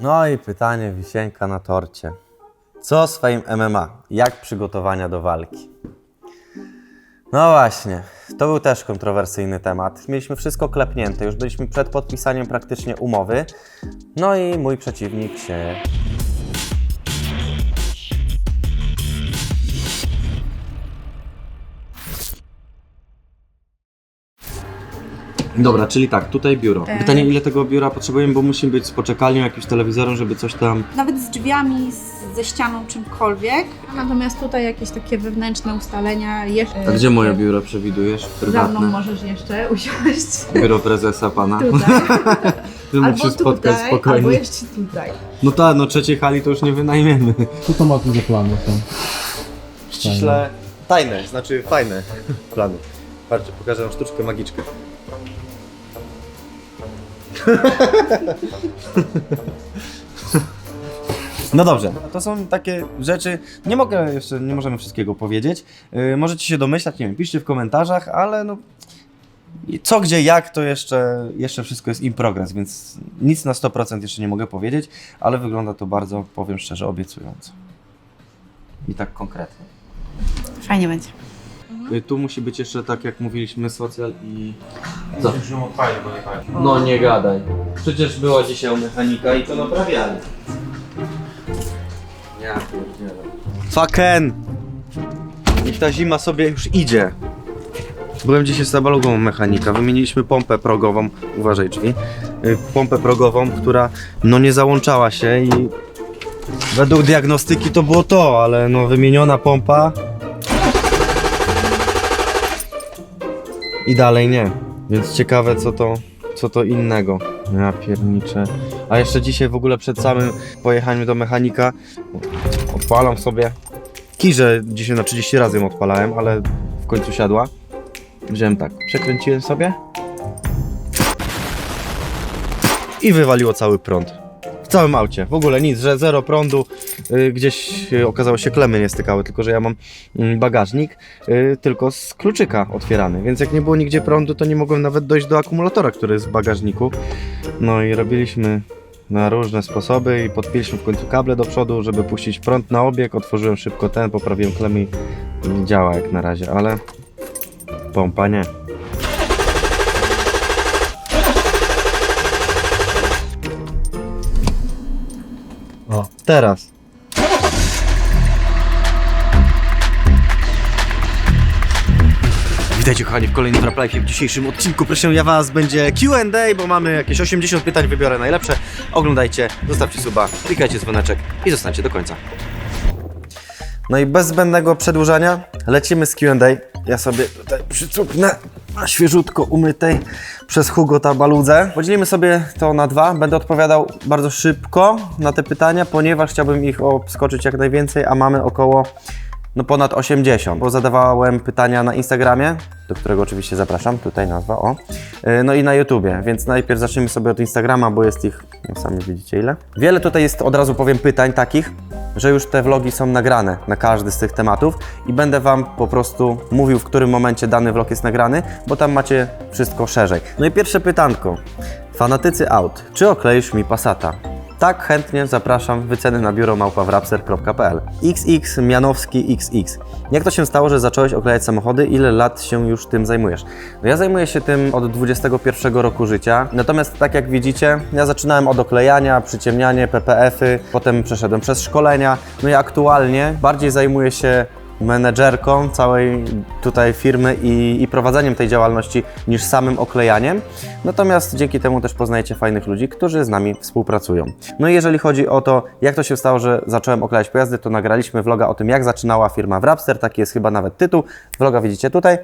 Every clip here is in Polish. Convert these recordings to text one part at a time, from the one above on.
No i pytanie, wisienka na torcie. Co z Fame MMA? Jak przygotowania do walki? No właśnie, to był też kontrowersyjny temat. Mieliśmy wszystko klepnięte, już byliśmy przed podpisaniem praktycznie umowy. No i mój przeciwnik się Dobra, czyli tak, tutaj biuro. E. Pytanie, ile tego biura potrzebujemy, bo musimy być z poczekalnią, jakimś telewizorem, żeby coś tam... Nawet z drzwiami, z, ze ścianą, czymkolwiek. Natomiast tutaj jakieś takie wewnętrzne ustalenia jeszcze. A gdzie moje biuro przewidujesz? Za mną Prywatne? możesz jeszcze usiąść. Biuro prezesa pana. Tutaj. Żeby mógł się albo spotkać tutaj, spokojnie. albo jeszcze tutaj. No tak, no trzeciej hali to już nie wynajmiemy. Co to ma tu za plany? Ściśle tajne, znaczy fajne plany. Patrzcie, pokażę wam sztuczkę magiczkę. No dobrze, to są takie rzeczy, nie mogę jeszcze, nie możemy wszystkiego powiedzieć. Yy, możecie się domyślać, nie wiem, piszcie w komentarzach, ale no co, gdzie, jak, to jeszcze, jeszcze wszystko jest in progress, więc nic na 100% jeszcze nie mogę powiedzieć, ale wygląda to bardzo, powiem szczerze, obiecująco. I tak konkretnie. Fajnie będzie. Y, Tu musi być jeszcze tak jak mówiliśmy socjal i... Co? Ją odpalił, bo nie pamiętam. No nie gadaj. Przecież była dzisiaj u mechanika i to naprawiali. Ja pierdzielę. Fucken! Niech ta zima sobie już idzie. Byłem dzisiaj z tabalugą u mechanika. Wymieniliśmy pompę progową. Uważaj drzwi. Y, Pompę progową, która no nie załączała się i według diagnostyki to było to, ale no wymieniona pompa i dalej nie. Więc ciekawe co to, co to innego. Ja pierniczę. A jeszcze dzisiaj w ogóle przed samym pojechaniem do mechanika odpalam sobie. Kirze dzisiaj na 30 razy ją odpalałem, ale w końcu siadła. Wziąłem tak, przekręciłem sobie i wywaliło cały prąd. W całym aucie, w ogóle nic, że zero prądu, y, gdzieś y, okazało się klemy nie stykały, tylko że ja mam mm, bagażnik y, tylko z kluczyka otwierany, więc jak nie było nigdzie prądu, to nie mogłem nawet dojść do akumulatora, który jest w bagażniku. No i robiliśmy na różne sposoby i podpięliśmy w końcu kable do przodu, żeby puścić prąd na obieg, otworzyłem szybko ten, poprawiłem klemy i nie działa jak na razie, ale pompa nie. Teraz. Witajcie kochani w kolejnym Rap Life. W dzisiejszym odcinku proszę ja was będzie Q&A, bo mamy jakieś 80 pytań, wybiorę najlepsze. Oglądajcie, zostawcie suba, klikajcie dzwoneczek i zostańcie do końca. No i bez zbędnego przedłużania lecimy z Q&A. Ja sobie tutaj przycupnę świeżutko umytej przez Hugo Tabaludze. Podzielimy sobie to na dwa. Będę odpowiadał bardzo szybko na te pytania, ponieważ chciałbym ich obskoczyć jak najwięcej, a mamy około no ponad 80, bo zadawałem pytania na Instagramie, do którego oczywiście zapraszam, tutaj nazwa, o. Yy, No i na YouTubie, więc najpierw zacznijmy sobie od Instagrama, bo jest ich, no sami widzicie ile. Wiele tutaj jest, od razu powiem, pytań takich, że już te vlogi są nagrane na każdy z tych tematów i będę Wam po prostu mówił, w którym momencie dany vlog jest nagrany, bo tam macie wszystko szerzej. No i pierwsze pytanko. Fanatycy aut, czy okleisz mi Passata? Tak, chętnie zapraszam. Wyceny na biuro małpawrapser.pl XX Mianowski XX. Jak to się stało, że zacząłeś oklejać samochody? Ile lat się już tym zajmujesz? No ja zajmuję się tym od 21 roku życia. Natomiast tak jak widzicie, ja zaczynałem od oklejania, przyciemnianie, PPF-y, potem przeszedłem przez szkolenia. No i aktualnie bardziej zajmuję się menedżerką całej tutaj firmy i, i prowadzeniem tej działalności niż samym oklejaniem. Natomiast dzięki temu też poznajecie fajnych ludzi, którzy z nami współpracują. No i jeżeli chodzi o to, jak to się stało, że zacząłem oklejać pojazdy, to nagraliśmy vloga o tym, jak zaczynała firma Wrapster. Taki jest chyba nawet tytuł. Vloga widzicie tutaj.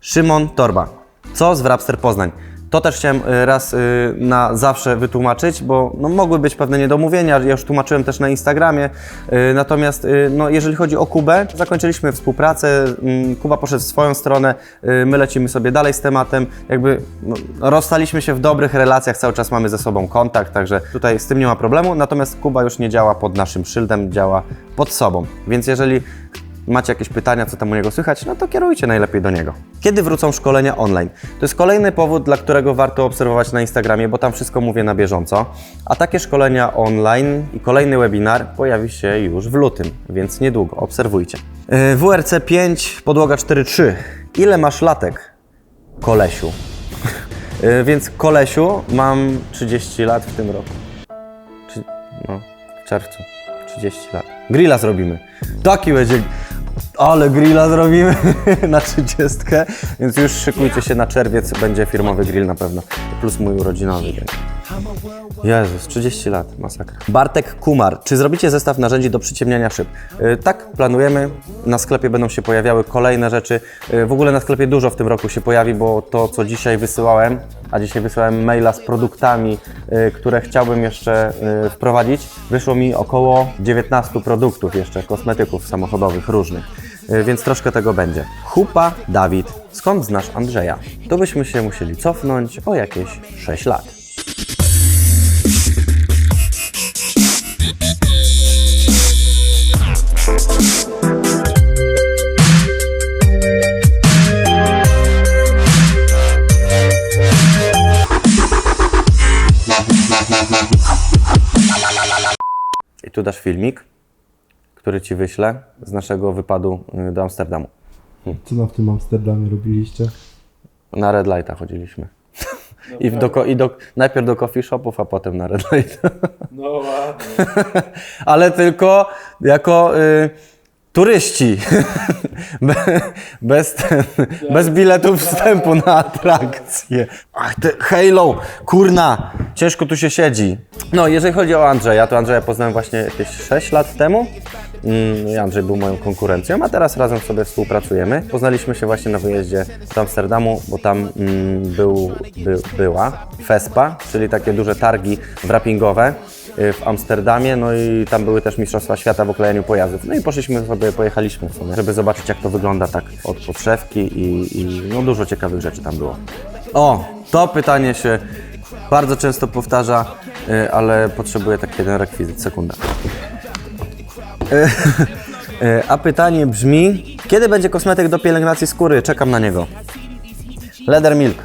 Szymon Torba. Co z Wrapster Poznań? To też chciałem y, raz y, na zawsze wytłumaczyć, bo no, mogły być pewne niedomówienia, ja już tłumaczyłem też na Instagramie. Y, Natomiast no, jeżeli chodzi o Kubę, zakończyliśmy współpracę, mm, Kuba poszedł w swoją stronę, my lecimy sobie dalej z tematem. Jakby no, rozstaliśmy się w dobrych relacjach, cały czas mamy ze sobą kontakt, także tutaj z tym nie ma problemu. Natomiast Kuba już nie działa pod naszym szyldem, działa pod sobą. Więc jeżeli macie jakieś pytania, co tam u niego słychać, no to kierujcie najlepiej do niego. Kiedy wrócą szkolenia online? To jest kolejny powód, dla którego warto obserwować na Instagramie, bo tam wszystko mówię na bieżąco. A takie szkolenia online i kolejny webinar pojawi się już w lutym, więc niedługo, obserwujcie. Yy, WRC 5, podłoga 4.3. Ile masz latek, kolesiu? Yy, więc kolesiu, mam 30 lat w tym roku. No, w czerwcu. 30 lat. Grilla zrobimy. Taki będzie. Ale grilla zrobimy na 30, więc już szykujcie się na czerwiec, będzie firmowy grill na pewno. Plus mój urodzinowy. Jezus, 30 lat, masakra. Bartek Kumar, czy zrobicie zestaw narzędzi do przyciemniania szyb? Yy, tak, planujemy. Na sklepie będą się pojawiały kolejne rzeczy. Yy, w ogóle na sklepie dużo w tym roku się pojawi, bo to, co dzisiaj wysyłałem, a dzisiaj wysłałem maila z produktami, yy, które chciałbym jeszcze yy, wprowadzić, wyszło mi około 19 produktów jeszcze, kosmetyków samochodowych różnych. Yy, Więc troszkę tego będzie. Hupa Dawid, skąd znasz Andrzeja? To byśmy się musieli cofnąć o jakieś 6 lat. I tu dasz filmik, który Ci wyślę z naszego wypadu y, do Amsterdamu. Co tam w tym Amsterdamie robiliście? Na Red Lighta chodziliśmy. I, w do, ko- I do, najpierw do coffee shopów, a potem na Red Lighta. No ładnie. Ale tylko jako y, turyści. Be, bez, ten, bez biletów wstępu na atrakcję. Ach, te Halo, kurna, ciężko tu się siedzi. No, jeżeli chodzi o Andrzeja, to Andrzeja poznałem właśnie jakieś 6 lat temu. Mm, Andrzej był moją konkurencją, a teraz razem sobie współpracujemy. Poznaliśmy się właśnie na wyjeździe do Amsterdamu, bo tam mm, był, by, była FESPA, czyli takie duże targi wrappingowe y, w Amsterdamie, no i tam były też Mistrzostwa Świata w oklejaniu pojazdów. No i poszliśmy sobie, pojechaliśmy sobie, żeby zobaczyć jak to wygląda tak od podszewki i, i no dużo ciekawych rzeczy tam było. O, to pytanie się bardzo często powtarza, y, ale potrzebuję taki jeden rekwizyt, sekunda. E, A pytanie brzmi, kiedy będzie kosmetyk do pielęgnacji skóry? Czekam na niego. Leather Milk.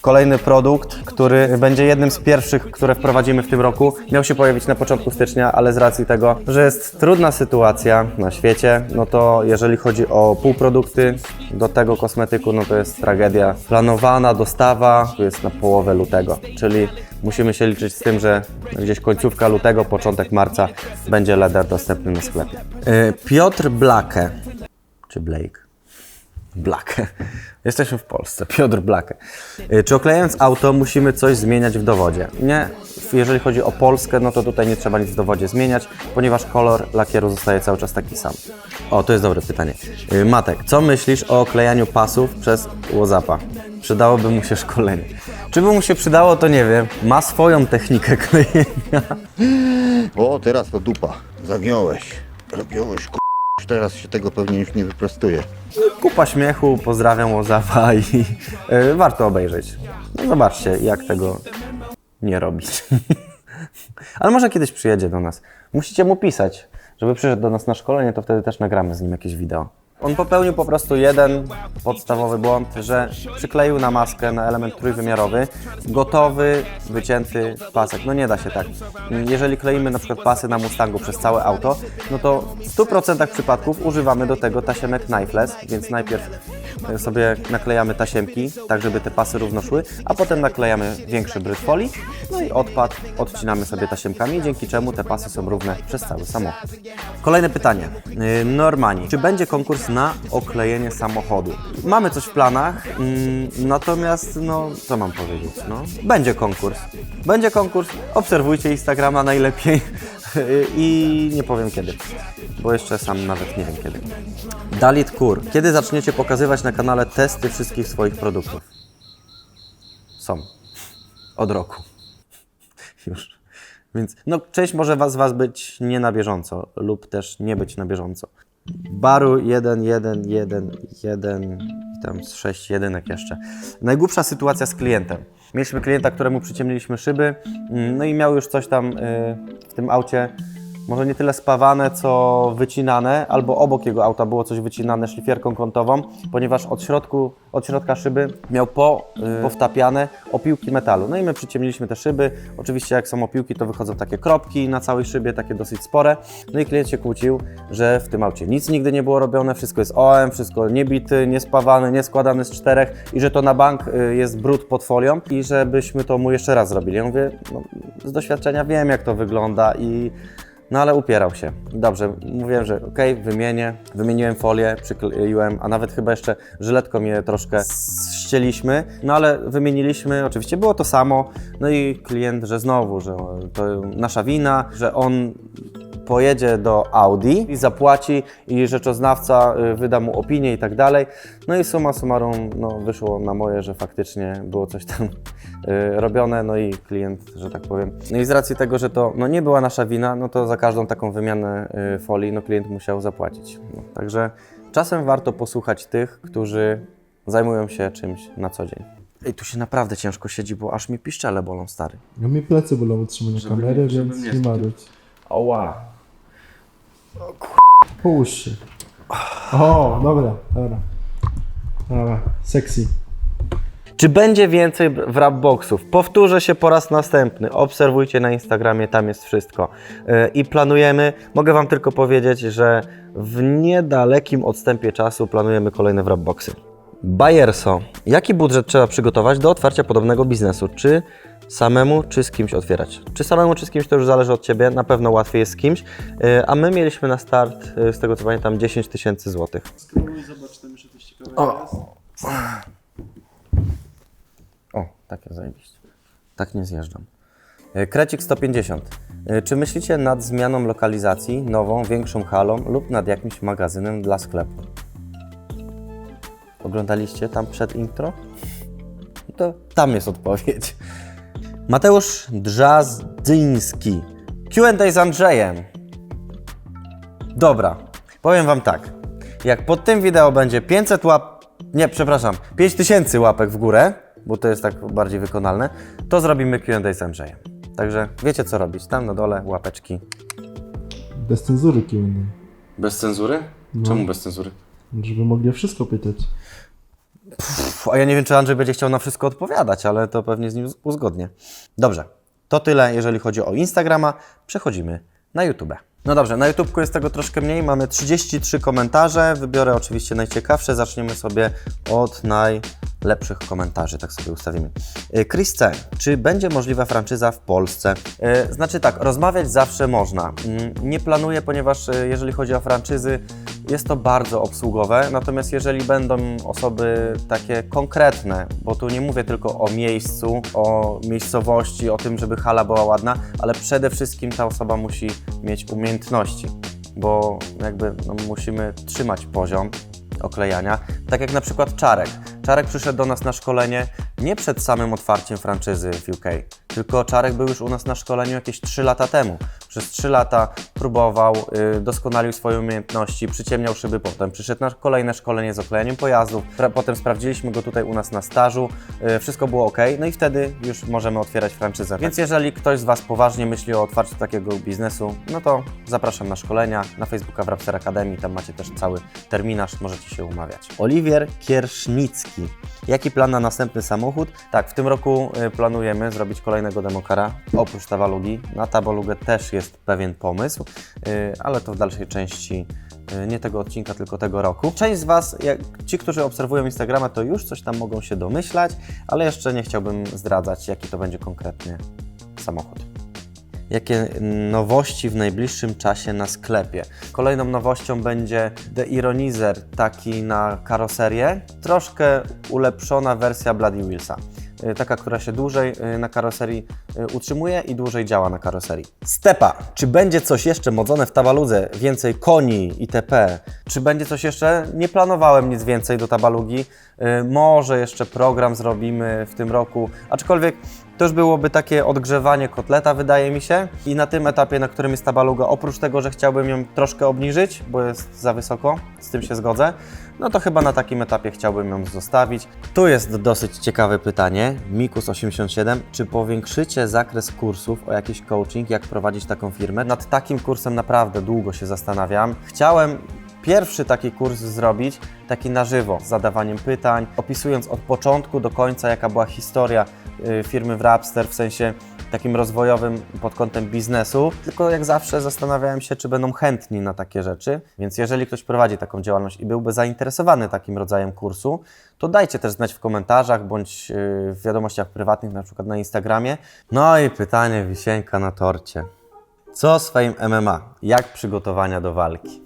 Kolejny produkt, który będzie jednym z pierwszych, które wprowadzimy w tym roku. Miał się pojawić na początku stycznia, ale z racji tego, że jest trudna sytuacja na świecie, no to jeżeli chodzi o półprodukty do tego kosmetyku, no to jest tragedia. Planowana dostawa jest na połowę lutego, czyli musimy się liczyć z tym, że gdzieś końcówka lutego, początek marca będzie leder dostępny na sklepie. Yy, Piotr Blake, czy Blake? Blake. Jesteśmy w Polsce. Piotr Blake. Y, Czy oklejając auto musimy coś zmieniać w dowodzie? Nie. Jeżeli chodzi o Polskę, no to tutaj nie trzeba nic w dowodzie zmieniać, ponieważ kolor lakieru zostaje cały czas taki sam. O, to jest dobre pytanie. Y, Matek, co myślisz o oklejaniu pasów przez Whatsappa? Przydałoby mu się szkolenie. Czy by mu się przydało, to nie wiem. Ma swoją technikę klejenia. O, teraz to dupa. Zagiąłeś. Zagiąłeś, k***. Teraz się tego pewnie już nie wyprostuje. Kupa śmiechu, pozdrawiam Łozapa i y, warto obejrzeć. No zobaczcie, jak tego nie robić. Ale może kiedyś przyjedzie do nas. Musicie mu pisać, żeby przyszedł do nas na szkolenie, to wtedy też nagramy z nim jakieś wideo. On popełnił po prostu jeden podstawowy błąd, że przykleił na maskę na element trójwymiarowy gotowy, wycięty pasek. No nie da się tak. Jeżeli kleimy na przykład pasy na Mustangu przez całe auto, no to w 100% przypadków używamy do tego tasiemek knifeless, więc najpierw sobie naklejamy tasiemki, tak żeby te pasy równo szły, a potem naklejamy większy bryt folii, no i odpad odcinamy sobie tasiemkami, dzięki czemu te pasy są równe przez cały samochód. Kolejne pytanie. Yy, Normani, czy będzie konkurs na oklejenie samochodu? Mamy coś w planach, mm, natomiast no, co mam powiedzieć, no, będzie konkurs. Będzie konkurs, obserwujcie Instagrama najlepiej i nie powiem kiedy, bo jeszcze sam nawet nie wiem kiedy. Dalit Kur, kiedy zaczniecie pokazywać na kanale testy wszystkich swoich produktów? Są. Od roku. Już. Więc no, część może was, Was być nie na bieżąco lub też nie być na bieżąco. Baru 1, 1, 1, 1 i tam z 6 jedynek jeszcze. Najgłupsza sytuacja z klientem. Mieliśmy klienta, któremu przyciemniliśmy szyby, mm, no i miał już coś tam y, w tym aucie może nie tyle spawane, co wycinane, albo obok jego auta było coś wycinane szlifierką kątową, ponieważ od, środku, od środka szyby miał po, y, powtapiane opiłki metalu. No i my przyciemniliśmy te szyby. Oczywiście jak są opiłki, to wychodzą takie kropki na całej szybie, takie dosyć spore. No i klient się kłócił, że w tym aucie nic nigdy nie było robione, wszystko jest OM, wszystko niebity, niespawany, nieskładany z czterech i że to na bank y, jest brud pod folią i żebyśmy to mu jeszcze raz zrobili. Ja mówię, no, z doświadczenia wiem jak to wygląda i no ale upierał się. Dobrze, mówiłem, że okej, wymienię. Wymieniłem folię, przykleiłem, a nawet chyba jeszcze żyletką je troszkę ścieliśmy. No ale wymieniliśmy, oczywiście było to samo. No i klient, że znowu, że to nasza wina, że on pojedzie do Audi i zapłaci i rzeczoznawca y, wyda mu opinię i tak dalej. No i summa summarum no, wyszło na moje, że faktycznie było coś tam y, robione, no i klient, że tak powiem. No i z racji tego, że to no, nie była nasza wina, no to za każdą taką wymianę y, folii no, klient musiał zapłacić. No, także czasem warto posłuchać tych, którzy zajmują się czymś na co dzień. Ej, tu się naprawdę ciężko siedzi, bo aż mi piszczele bolą, stary. No mi plecy bolą utrzymania kamery, więc nie Połóż się. O, dobra, dobra. Dobra, sexy. Czy będzie więcej wrapboxów? Powtórzę się po raz następny. Obserwujcie na Instagramie, tam jest wszystko. Yy, I planujemy, mogę Wam tylko powiedzieć, że w niedalekim odstępie czasu planujemy kolejne wrapboxy. Bayerso. Jaki budżet trzeba przygotować do otwarcia podobnego biznesu? Czy samemu, czy z kimś otwierać? Czy samemu, czy z kimś, to już zależy od Ciebie. Na pewno łatwiej jest z kimś. Yy, A my mieliśmy na start, yy, z tego co pamiętam, 10 tysięcy złotych. Spróbuj, zobacz, tam jeszcze coś ciekawego O. O, takie zajebiście. Tak nie zjeżdżam. E, Krecik 150. E, Czy myślicie nad zmianą lokalizacji, nową, większą halą lub nad jakimś magazynem dla sklepu? Oglądaliście tam przed intro? To tam jest odpowiedź. Mateusz Drzazdyński. Q&A z Andrzejem. Dobra, powiem Wam tak. Jak pod tym wideo będzie 500 łap... Nie, przepraszam, 5000 łapek w górę, bo to jest tak bardziej wykonalne, to zrobimy Q&A z Andrzejem. Także wiecie co robić. Tam na dole łapeczki. Bez cenzury Q&A. Bez cenzury? Czemu bez cenzury? Żeby mogli o wszystko pytać. Pff, a ja nie wiem, czy Andrzej będzie chciał na wszystko odpowiadać, ale to pewnie z nim uzgodnię. Dobrze, to tyle, jeżeli chodzi o Instagrama. Przechodzimy na YouTube. No dobrze, na YouTubeku jest tego troszkę mniej. Mamy 33 komentarze. Wybiorę oczywiście najciekawsze. Zaczniemy sobie od najlepszych komentarzy, tak sobie ustawimy. Y, Chris C. Czy będzie możliwa franczyza w Polsce? Y, Znaczy tak, rozmawiać zawsze można. Mm, Nie planuję, ponieważ y, jeżeli chodzi o franczyzy, jest to bardzo obsługowe, natomiast jeżeli będą osoby takie konkretne, bo tu nie mówię tylko o miejscu, o miejscowości, o tym, żeby hala była ładna, ale przede wszystkim ta osoba musi mieć umiejętności, bo jakby no, musimy trzymać poziom oklejania. Tak jak na przykład Czarek. Czarek przyszedł do nas na szkolenie nie przed samym otwarciem franczyzy w UK, tylko Czarek był już u nas na szkoleniu jakieś 3 lata temu. Przez 3 lata próbował, y, doskonalił swoje umiejętności, przyciemniał szyby, potem przyszedł na kolejne szkolenie z oklejaniem pojazdów, potem sprawdziliśmy go tutaj u nas na stażu, y, wszystko było ok, no i wtedy już możemy otwierać franczyzę. Więc jeżeli ktoś z Was poważnie myśli o otwarciu takiego biznesu, no to zapraszam na szkolenia, na Facebooka w Raptor Academy, tam macie też cały terminarz, możecie się umawiać. Oliwier Kiersznicki. Jaki plan na następny samochód? Tak, w tym roku y, planujemy zrobić kolejnego demokara, oprócz Tabalugi. Na Tabalugę też jest pewien pomysł, y, ale to w dalszej części y, nie tego odcinka, tylko tego roku. Część z Was, jak ci, którzy obserwują Instagrama, to już coś tam mogą się domyślać, ale jeszcze nie chciałbym zdradzać, jaki to będzie konkretnie samochód. Jakie nowości w najbliższym czasie na sklepie? Kolejną nowością będzie The Ironizer, taki na karoserię. Troszkę ulepszona wersja Bloody Wheelsa. Y, Taka, która się dłużej y, na karoserii y, utrzymuje i dłużej działa na karoserii. Stepa. Czy będzie coś jeszcze modzone w Tabaludze? Więcej koni itp. Czy będzie coś jeszcze? Nie planowałem nic więcej do Tabalugi. Może jeszcze program zrobimy w tym roku, aczkolwiek To już byłoby takie odgrzewanie kotleta, wydaje mi się. I na tym etapie, na którym jest ta baluga, oprócz tego, że chciałbym ją troszkę obniżyć, bo jest za wysoko, z tym się zgodzę, no to chyba na takim etapie chciałbym ją zostawić. Tu jest dosyć ciekawe pytanie, Mikus87, czy powiększycie zakres kursów o jakiś coaching, jak prowadzić taką firmę? Nad takim kursem naprawdę długo się zastanawiam. Chciałem pierwszy taki kurs zrobić, taki na żywo, z zadawaniem pytań, opisując od początku do końca, jaka była historia y, firmy Wrapster, w sensie takim rozwojowym pod kątem biznesu. Tylko jak zawsze zastanawiałem się, czy będą chętni na takie rzeczy. Więc jeżeli ktoś prowadzi taką działalność i byłby zainteresowany takim rodzajem kursu, to dajcie też znać w komentarzach bądź y, w wiadomościach prywatnych, na przykład na Instagramie. No i pytanie wisienka na torcie. Co z MMA? Jak przygotowania do walki?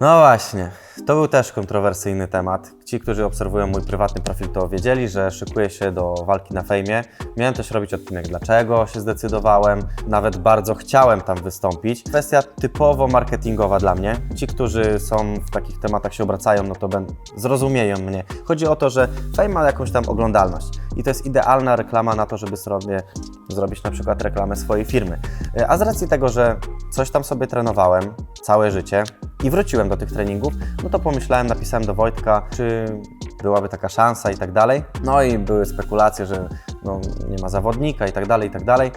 No właśnie, to był też kontrowersyjny temat. Ci, którzy obserwują mój prywatny profil, to wiedzieli, że szykuję się do walki na fejmie. Miałem też robić odcinek, dlaczego się zdecydowałem. Nawet bardzo chciałem tam wystąpić. Kwestia typowo marketingowa dla mnie. Ci, którzy są w takich tematach się obracają, no to zrozumieją mnie. Chodzi o to, że fame ma jakąś tam oglądalność. I to jest idealna reklama na to, żeby sobie zrobić na przykład reklamę swojej firmy. E, A z racji tego, że coś tam sobie trenowałem całe życie i wróciłem do tych treningów, no to pomyślałem, napisałem do Wojtka, czy byłaby taka szansa i tak dalej. No i były spekulacje, że no, nie ma zawodnika i tak dalej, i tak dalej.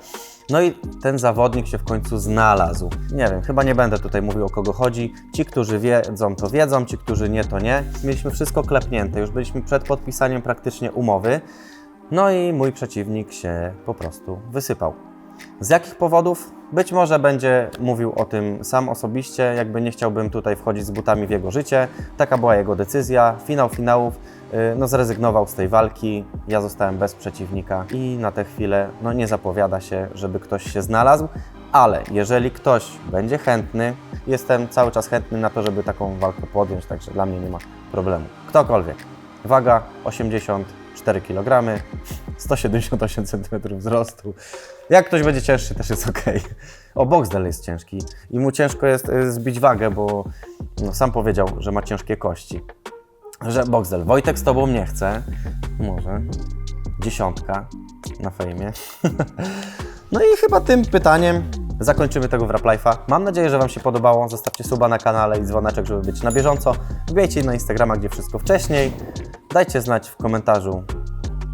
No i ten zawodnik się w końcu znalazł. Nie wiem, chyba nie będę tutaj mówił o kogo chodzi. Ci, którzy wiedzą, to wiedzą, ci, którzy nie, to nie. Mieliśmy wszystko klepnięte, już byliśmy przed podpisaniem praktycznie umowy. No i mój przeciwnik się po prostu wysypał. Z jakich powodów? Być może będzie mówił o tym sam osobiście, jakby nie chciałbym tutaj wchodzić z butami w jego życie. Taka była jego decyzja. Finał finałów, yy, no zrezygnował z tej walki. Ja zostałem bez przeciwnika i na tę chwilę no nie zapowiada się, żeby ktoś się znalazł. Ale jeżeli ktoś będzie chętny, jestem cały czas chętny na to, żeby taką walkę podjąć, także dla mnie nie ma problemu. Ktokolwiek. Waga 84 kg, 178 cm wzrostu. Jak ktoś będzie cięższy, też jest ok. O, Boxdel jest ciężki i mu ciężko jest y, zbić wagę, bo no, sam powiedział, że ma ciężkie kości. Że Boxdel, Wojtek z tobą nie chce. Może. Dziesiątka na fejmie. No i chyba tym pytaniem zakończymy tego Wrap Life'a. Mam nadzieję, że Wam się podobało. Zostawcie suba na kanale i dzwoneczek, żeby być na bieżąco. Wbijajcie na Instagrama, gdzie wszystko wcześniej. Dajcie znać w komentarzu,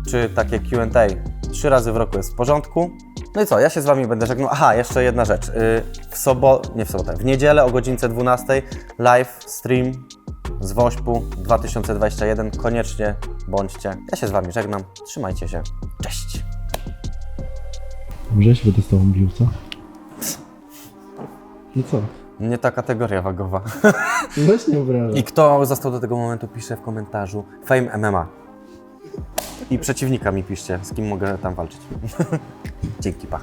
czy takie Q&A trzy razy w roku jest w porządku. No i co, ja się z Wami będę żegnał. Aha, jeszcze jedna rzecz. Yy, W sobotę, nie w sobotę, w niedzielę o godzince 12 live stream z Wośpu 2021. Koniecznie bądźcie. Ja się z Wami żegnam. Trzymajcie się. Cześć! Może się będę z tobą bił, co? No co? Nie ta kategoria wagowa. Weź nie. I kto został do tego momentu, pisze w komentarzu Fame MMA. I przeciwnika mi piszcie, z kim mogę tam walczyć. Dzięki, pa.